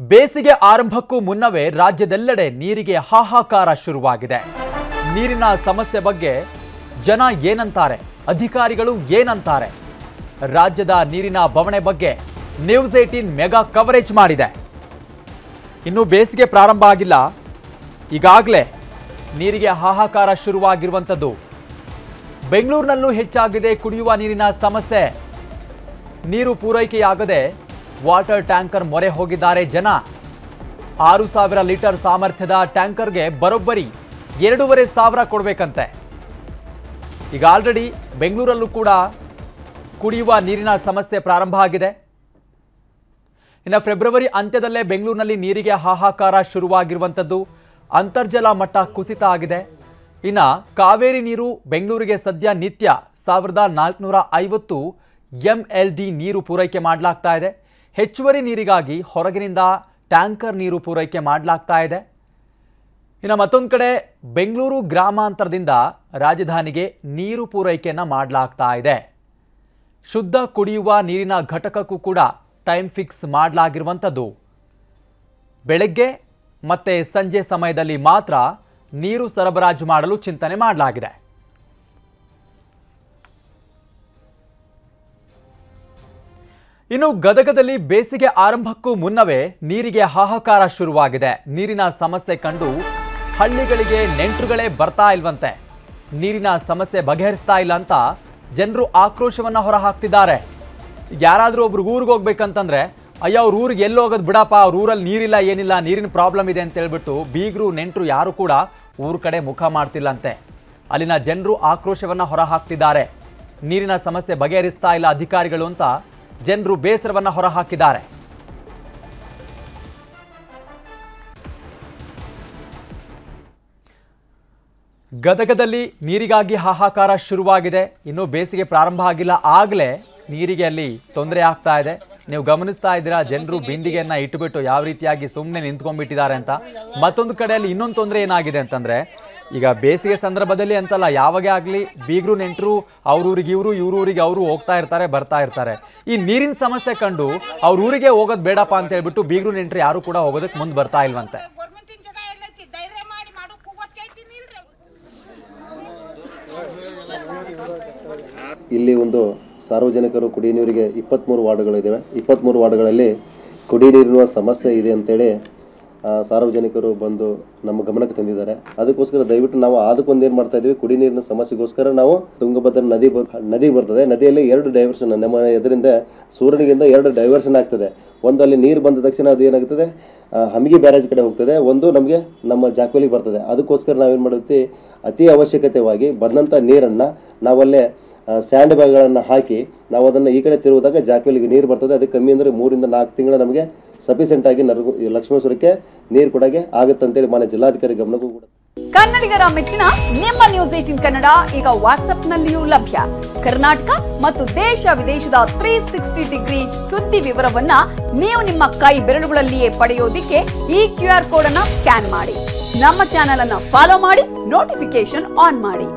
ಬೇಸಿಗೆ ಆರಂಭಕ್ಕೂ ಮುನ್ನವೇ ರಾಜ್ಯದೆಲ್ಲೆಡೆ ನೀರಿಗೆ ಹಾಹಾಕಾರ ಶುರುವಾಗಿದೆ. ನೀರಿನ ಸಮಸ್ಯೆ ಬಗ್ಗೆ ಜನ ಏನಂತಾರೆ? ಅಧಿಕಾರಿಗಳು ಏನಂತಾರೆ? ರಾಜ್ಯದ ನೀರಿನ ಬವಣೆ ಬಗ್ಗೆ ನ್ಯೂಸ್ ಏಟೀನ್ ಮೆಗಾ ಕವರೇಜ್ ಮಾಡಿದೆ. ಇನ್ನು ಬೇಸಿಗೆ ಪ್ರಾರಂಭ ಆಗಿಲ್ಲ. ಈಗಾಗಲೇ ನೀರಿಗೆ ಹಾಹಾಕಾರ ಶುರುವಾಗಿರುವಂಥದ್ದು. ಬೆಂಗಳೂರಿನಲ್ಲೂ ಹೆಚ್ಚಾಗಿದೆ ಕುಡಿಯುವ ನೀರಿನ ಸಮಸ್ಯೆ. ನೀರು ಪೂರೈಕೆಯಾಗದೆ ವಾಟರ್ ಟ್ಯಾಂಕರ್ ಮೊರೆ ಹೋಗಿದ್ದಾರೆ ಜನ. ಆರು ಸಾವಿರ ಲೀಟರ್ ಸಾಮರ್ಥ್ಯದ ಟ್ಯಾಂಕರ್ಗೆ ಬರೋಬ್ಬರಿ ಎರಡೂವರೆ ಸಾವಿರ ಕೊಡಬೇಕಂತೆ. ಈಗ ಆಲ್ರೆಡಿ ಬೆಂಗಳೂರಲ್ಲೂ ಕೂಡ ಕುಡಿಯುವ ನೀರಿನ ಸಮಸ್ಯೆ ಪ್ರಾರಂಭ ಆಗಿದೆ. ಇನ್ನು ಫೆಬ್ರವರಿ ಅಂತ್ಯದಲ್ಲೇ ಬೆಂಗಳೂರಿನಲ್ಲಿ ನೀರಿಗೆ ಹಾಹಾಕಾರ ಶುರುವಾಗಿರುವಂಥದ್ದು. ಅಂತರ್ಜಲ ಮಟ್ಟ ಕುಸಿತ ಆಗಿದೆ. ಇನ್ನು ಕಾವೇರಿ ನೀರು ಬೆಂಗಳೂರಿಗೆ ಸದ್ಯ ನಿತ್ಯ ಸಾವಿರದ ನಾಲ್ಕುನೂರ ಐವತ್ತು ಎಂ ಎಲ್ ಡಿ ನೀರು ಪೂರೈಕೆ ಮಾಡಲಾಗ್ತಾ ಇದೆ. ಹೆಚ್ಚುವರಿ ನೀರಿಗಾಗಿ ಹೊರಗಿನಿಂದ ಟ್ಯಾಂಕರ್ ನೀರು ಪೂರೈಕೆ ಮಾಡಲಾಗ್ತಾ ಇದೆ. ಇನ್ನು ಮತ್ತೊಂದು ಕಡೆ ಬೆಂಗಳೂರು ಗ್ರಾಮಾಂತರದಿಂದ ರಾಜಧಾನಿಗೆ ನೀರು ಪೂರೈಕೆಯನ್ನು ಮಾಡಲಾಗ್ತಾ ಇದೆ. ಶುದ್ಧ ಕುಡಿಯುವ ನೀರಿನ ಘಟಕಕ್ಕೂ ಕೂಡ ಟೈಮ್ ಫಿಕ್ಸ್ ಮಾಡಲಾಗಿರುವಂಥದ್ದು. ಬೆಳಗ್ಗೆ ಮತ್ತೆ ಸಂಜೆ ಸಮಯದಲ್ಲಿ ಮಾತ್ರ ನೀರು ಸರಬರಾಜು ಮಾಡಲು ಚಿಂತನೆ ಮಾಡಲಾಗಿದೆ. ಇನ್ನು ಗದಗದಲ್ಲಿ ಬೇಸಿಗೆ ಆರಂಭಕ್ಕೂ ಮುನ್ನವೇ ನೀರಿಗೆ ಹಾಹಾಕಾರ ಶುರುವಾಗಿದೆ. ನೀರಿನ ಸಮಸ್ಯೆ ಕಂಡು ಹಳ್ಳಿಗಳಿಗೆ ನೆಂಟರುಗಳೇ ಬರ್ತಾ ಇಲ್ವಂತೆ. ನೀರಿನ ಸಮಸ್ಯೆ ಬಗೆಹರಿಸ್ತಾ ಇಲ್ಲ ಅಂತ ಜನರು ಆಕ್ರೋಶವನ್ನ ಹೊರಹಾಕ್ತಿದ್ದಾರೆ. ಯಾರಾದರೂ ಒಬ್ರು ಊರಿಗೆ ಹೋಗ್ಬೇಕಂತಂದ್ರೆ, ಅಯ್ಯೋ, ಅವ್ರ ಊರಿಗೆ ಎಲ್ಲಿ ಹೋಗೋದು ಬಿಡಪ್ಪ, ಅವ್ರ ಊರಲ್ಲಿ ನೀರಿಲ್ಲ, ಏನಿಲ್ಲ, ನೀರಿನ ಪ್ರಾಬ್ಲಮ್ ಇದೆ ಅಂತ ಹೇಳ್ಬಿಟ್ಟು ಬೀಗರು, ನೆಂಟರು ಯಾರು ಕೂಡ ಊರ ಕಡೆ ಮುಖ ಮಾಡ್ತಿಲ್ಲಂತೆ. ಅಲ್ಲಿನ ಜನರು ಆಕ್ರೋಶವನ್ನ ಹೊರಹಾಕ್ತಿದ್ದಾರೆ. ನೀರಿನ ಸಮಸ್ಯೆ ಬಗೆಹರಿಸ್ತಾ ಇಲ್ಲ ಅಧಿಕಾರಿಗಳು ಅಂತ ಜನರು ಬೇಸರವನ್ನು ಹೊರಹಾಕಿದ್ದಾರೆ. ಗದಗದಲ್ಲಿ ನೀರಿಗಾಗಿ ಹಾಹಾಕಾರ ಶುರುವಾಗಿದೆ. ಇನ್ನು ಬೇಸಿಗೆ ಪ್ರಾರಂಭ ಆಗಿಲ್ಲ. ಆಗಲೇ ನೀರಿಗೆ ಅಲ್ಲಿ ತೊಂದರೆ ಆಗ್ತಾ ಇದೆ. ನೀವು ಗಮನಿಸ್ತಾ ಇದ್ದೀರಾ, ಜನರು ಬಿಂದಿಗೆಯನ್ನ ಇಟ್ಟುಬಿಟ್ಟು ಯಾವ ರೀತಿಯಾಗಿ ಸುಮ್ಮನೆ ನಿಂತ್ಕೊಂಡ್ಬಿಟ್ಟಿದ್ದಾರೆ ಅಂತ. ಮತ್ತೊಂದು ಕಡೆಯಲ್ಲಿ ಇನ್ನೊಂದು ತೊಂದರೆ ಏನಾಗಿದೆ ಅಂತಂದ್ರೆ ಈಗ ಬೇಸಿಗೆ ಸಂದರ್ಭದಲ್ಲಿ ಅಂತಲ್ಲ ಯಾವಾಗೇ ಆಗಲಿ ಬೀಗರು ನೆಂಟರು ಅವ್ರೂರಿಗೆ ಇವರು ಇವ್ರೂರಿಗೆ ಅವರು ಹೋಗ್ತಾ ಇರ್ತಾರೆ ಬರ್ತಾ ಇರ್ತಾರೆ. ಈ ನೀರಿನ ಸಮಸ್ಯೆ ಕಂಡು ಅವ್ರ ಊರಿಗೆ ಹೋಗೋದು ಬೇಡಪ್ಪ ಅಂತ ಹೇಳ್ಬಿಟ್ಟು ಬೀಗರು ನೆಂಟರು ಯಾರು ಕೂಡ ಹೋಗೋದಕ್ಕೆ ಮುಂದೆ ಬರ್ತಾ ಇಲ್ವಂತೆ. ಇಲ್ಲಿ ಒಂದು ಸಾರ್ವಜನಿಕರು ಕುಡಿಯ ನೀರಿಗೆ ಇಪ್ಪತ್ತ್ಮೂರು ವಾರ್ಡ್ಗಳಿದ್ದಾವೆ ಇಪ್ಪತ್ತ್ಮೂರು ವಾರ್ಡ್ಗಳಲ್ಲಿ ಕುಡಿಯ ನೀರಿನ ಸಮಸ್ಯೆ ಇದೆ ಅಂತೇಳಿ ಸಾರ್ವಜನಿಕರು ಬಂದು ನಮ್ಮ ಗಮನಕ್ಕೆ ತಂದಿದ್ದಾರೆ. ಅದಕ್ಕೋಸ್ಕರ ದಯವಿಟ್ಟು ನಾವು ಅದಕ್ಕೊಂದು ಏನು ಮಾಡ್ತಾ ಇದ್ದೀವಿ, ಕುಡಿ ನೀರಿನ ಸಮಸ್ಯೆಗೋಸ್ಕರ ನಾವು ತುಂಗಭದ್ರಾ ನದಿ ನದಿ ಬರ್ತದೆ. ನದಿಯಲ್ಲಿ ಎರಡು ಡೈವರ್ಷನ್ ನಮ್ಮ ಎದರಿಂದ ಸೂರ್ಯನಿಗಿಂತ ಎರಡು ಡೈವರ್ಷನ್ ಆಗ್ತದೆ. ಒಂದು ಅಲ್ಲಿ ನೀರು ಬಂದ ತಕ್ಷಣ ಅದು ಏನಾಗ್ತದೆ? ಹಮಿಗೆ ಬ್ಯಾರೇಜ್ ಕಡೆ ಹೋಗ್ತದೆ. ಒಂದು ನಮಗೆ ನಮ್ಮ ಜಾಕ್ವೆಲಿಗೆ ಬರ್ತದೆ. ಅದಕ್ಕೋಸ್ಕರ ನಾವೇನು ಮಾಡುತ್ತೀವಿ? ಅತಿ ಅವಶ್ಯಕತೆವಾಗಿ ಬಂದಂಥ ನೀರನ್ನು ನಾವಲ್ಲೇ ಸ್ಯಾಂಡ್ ಬ್ಯಾಗ್ಗಳನ್ನು ಹಾಕಿ ನಾವು ಅದನ್ನು ಈ ಕಡೆ ತಿರುವುದಾಗ ಜಾಕ್ವೆಲ್ಗೆ ನೀರು ಬರ್ತದೆ. ಅದಕ್ಕೆ ಕಮ್ಮಿ ಅಂದರೆ ಮೂರಿಂದ ನಾಲ್ಕು ತಿಂಗಳು ನಮಗೆ ಸಫಿಷಿಯೆಂಟ್ ಆಗಿ ನರಗು ಲಕ್ಷ್ಮೇಶ್ವರಕ್ಕೆ ನೀರು ಕೊಡೋಕ್ಕೆ ಆಗುತ್ತಂತೇಳಿ ಮಾನ್ಯ ಜಿಲ್ಲಾಧಿಕಾರಿ ಗಮನಕ್ಕೂ ಕೂಡ ಕನ್ನಡಿಗರ ಮೆಚ್ಚಿನ ನಿಮ್ಮ ನ್ಯೂಸ್ ಏಟಿನ್ ಕನ್ನಡ ಈಗ ವಾಟ್ಸ್ಆಪ್ನಲ್ಲಿಯೂ ಲಭ್ಯ. ಕರ್ನಾಟಕ ಮತ್ತು ದೇಶ ವಿದೇಶದ ತ್ರೀ ಸಿಕ್ಸ್ಟಿ ಡಿಗ್ರಿ ಸುದ್ದಿ ವಿವರವನ್ನ ನೀವು ನಿಮ್ಮ ಕೈ ಬೆರಳುಗಳಲ್ಲಿಯೇ ಪಡೆಯೋದಿಕ್ಕೆ ಈ ಕ್ಯೂ ಆರ್ ಕೋಡ್ ಅನ್ನ ಸ್ಕ್ಯಾನ್ ಮಾಡಿ. ನಮ್ಮ ಚಾನೆಲ್ ಅನ್ನ ಫಾಲೋ ಮಾಡಿ ನೋಟಿಫಿಕೇಶನ್ ಆನ್ ಮಾಡಿ.